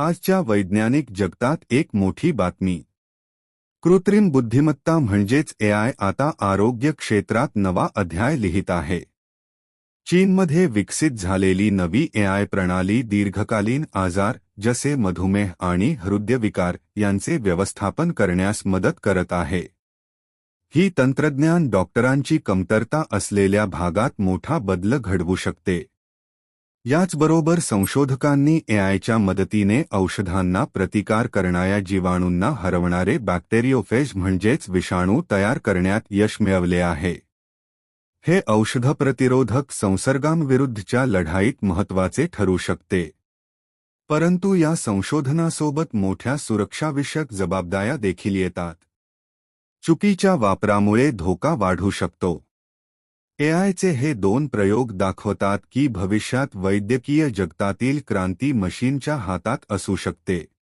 आजच्या वैज्ञानिक जगतात एक मोठी बातमी. कृत्रिम बुद्धिमत्ता म्हणजेच एआय आता आरोग्य क्षेत्रात नवा अध्याय लिहित आहे. चीनमध्ये विकसित झालेली नवी एआय प्रणाली दीर्घकालीन आजार जसे मधुमेह आणि हृदयविकार यांचे व्यवस्थापन करण्यास मदत करत आहे. ही तंत्रज्ञान डॉक्टरांची कमतरता असलेल्या भागात मोठा बदल घडवू शकते. याचबरोबर संशोधकांनी एआयच्या मदतीने औषधांना प्रतिकार करणाऱ्या जीवाणूंना हरवणारे बॅक्टेरियोफेज म्हणजेच विषाणू तयार करण्यात यश मिळवले आहे. हे औषध प्रतिरोधक संसर्गांविरुद्धच्या लढाईत महत्त्वाचे ठरू शकते. परंतु या संशोधनासोबत मोठ्या सुरक्षाविषयक जबाबदाऱ्या देखील येतात. चुकीच्या वापरामुळे धोका वाढू शकतो. एआयचे हे दोन प्रयोग दाखवतात की भविष्यात वैद्यकीय जगतातील क्रांती मशीनच्या हातात असू शकते.